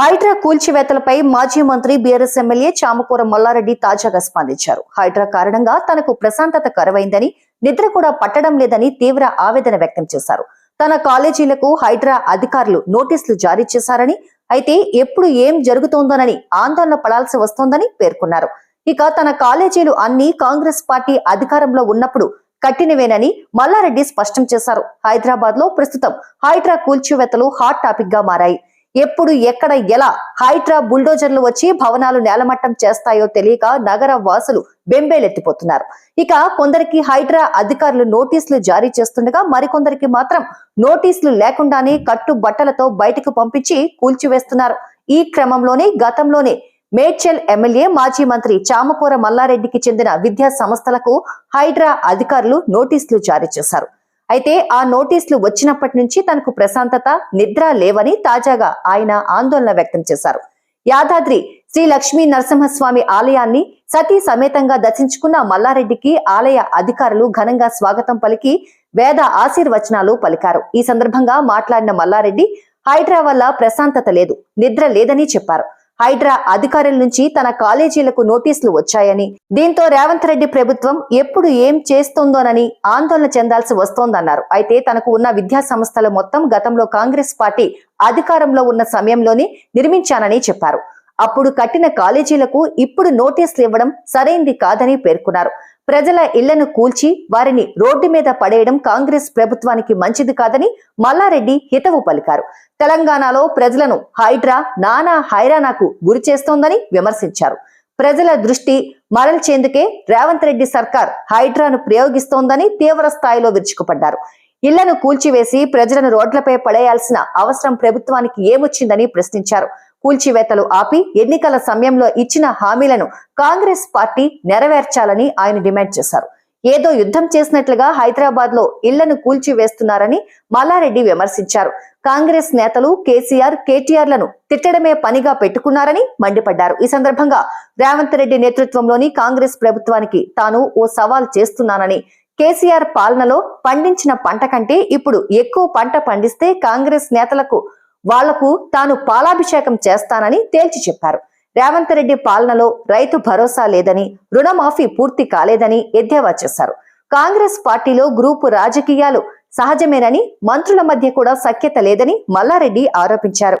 హైడ్రా కూల్చివేతలపై మాజీ మంత్రి BRS MLA Chamakura Mallareddy తాజాగా స్పందించారు. హైడ్రా కారణంగా తనకు ప్రశాంతత కరువైందని నిద్ర కూడా పట్టడం లేదని తీవ్ర ఆవేదన వ్యక్తం చేశారు. తన కాలేజీలకు హైడ్రా అధికారులు నోటీసులు జారీ చేశారని అయితే ఎప్పుడు ఏం జరుగుతోందోనని ఆందోళన పడాల్సి వస్తోందని పేర్కొన్నారు. ఇక తన కాలేజీలు అన్ని కాంగ్రెస్ పార్టీ అధికారంలో ఉన్నప్పుడు కట్టినవేనని మల్లారెడ్డి స్పష్టం చేశారు. హైదరాబాద్లో ప్రస్తుతం హైడ్రా కూల్చివేతలు హాట్ టాపిక్గా మారాయి. ఎప్పుడు ఎక్కడ ఎలా హైడ్రా బుల్డోజర్లు వచ్చి భవనాలు నేలమట్టం చేస్తాయో తెలియక నగర వాసులు బెంబేలెత్తిపోతున్నారు. ఇక కొందరికి హైడ్రా అధికారులు నోటీసులు జారీ చేస్తుండగా మరికొందరికి మాత్రం నోటీసులు లేకుండానే కట్టు బట్టలతో బయటకు పంపించి కూల్చివేస్తున్నారు. ఈ క్రమంలోనే గతంలోనే మేడ్చల్ ఎమ్మెల్యే మాజీ మంత్రి చామకూర మల్లారెడ్డికి చెందిన విద్యా సంస్థలకు హైడ్రా అధికారులు నోటీసులు జారీ చేశారు. అయితే ఆ నోటీసులు వచ్చినప్పటి నుంచి తనకు ప్రశాంతత నిద్ర లేవని తాజాగా ఆయన ఆందోళన వ్యక్తం చేశారు. యాదాద్రి శ్రీ లక్ష్మీ నరసింహస్వామి ఆలయాన్ని సతీ సమేతంగా దర్శించుకున్న మల్లారెడ్డికి ఆలయ అధికారులు ఘనంగా స్వాగతం పలికి వేద ఆశీర్వచనాలు పలికారు. ఈ సందర్భంగా మాట్లాడిన మల్లారెడ్డి హైడ్రా వల్ల ప్రశాంతత లేదు నిద్ర లేదని చెప్పారు. హైడ్రా అధికారుల నుంచి తన కాలేజీలకు నోటీసులు వచ్చాయని. దీంతో రేవంత్ రెడ్డి ప్రభుత్వం ఎప్పుడు ఏం చేస్తోందోనని ఆందోళన చెందాల్సి వస్తోందన్నారు. అయితే తనకు ఉన్న విద్యా సంస్థలు మొత్తం గతంలో కాంగ్రెస్ పార్టీ అధికారంలో ఉన్న సమయంలోనే నిర్మించానని చెప్పారు. అప్పుడు కట్టిన కాలేజీలకు ఇప్పుడు నోటీసులు ఇవ్వడం సరైంది కాదని పేర్కొన్నారు. ప్రజల ఇళ్ళను కూల్చి వారిని రోడ్డు మీద పడేయడం కాంగ్రెస్ ప్రభుత్వానికి మంచిది కాదని మల్లారెడ్డి హితవు పలికారు. తెలంగాణలో ప్రజలను హైడ్రా నానా హైరానాకు గురి చేస్తోందని విమర్శించారు. ప్రజల దృష్టి మరల్చేందుకే రేవంత్ రెడ్డి సర్కార్ హైడ్రాను ప్రయోగిస్తోందని తీవ్ర స్థాయిలో విరుచుకుపడ్డారు. ఇళ్ళను కూల్చివేసి ప్రజలను రోడ్లపై పడేయాల్సిన అవసరం ప్రభుత్వానికి ఏమొచ్చిందని ప్రశ్నించారు. కూల్చివేతలు ఆపి ఎన్నికల సమయంలో ఇచ్చిన హామీలను కాంగ్రెస్ పార్టీ నెరవేర్చాలని ఆయన డిమాండ్ చేశారు. ఏదో యుద్ధం చేసినట్లుగా హైదరాబాద్లో ఇళ్ళను కూల్చివేస్తున్నారని మల్లారెడ్డి విమర్శించారు. కాంగ్రెస్ నేతలు కేసీఆర్ కేటీఆర్లను తిట్టడమే పనిగా పెట్టుకున్నారని మండిపడ్డారు. ఈ సందర్భంగా రేవంత్ రెడ్డి నేతృత్వంలోని కాంగ్రెస్ ప్రభుత్వానికి తాను ఓ సవాల్ చేస్తున్నానని కేసీఆర్ పాలనలో పండించిన పంట కంటే ఇప్పుడు ఎక్కువ పంట పండిస్తే కాంగ్రెస్ నేతలకు వాళ్ళకు తాను పాలాభిషేకం చేస్తానని తేల్చి చెప్పారు. రేవంత్ రెడ్డి పాలనలో రైతు భరోసా లేదని రుణమాఫీ పూర్తి కాలేదని ఎద్దేవా చేశారు. కాంగ్రెస్ పార్టీలో గ్రూపు రాజకీయాలు సహజమేనని మంత్రుల మధ్య కూడా సఖ్యత లేదని మల్లారెడ్డి ఆరోపించారు.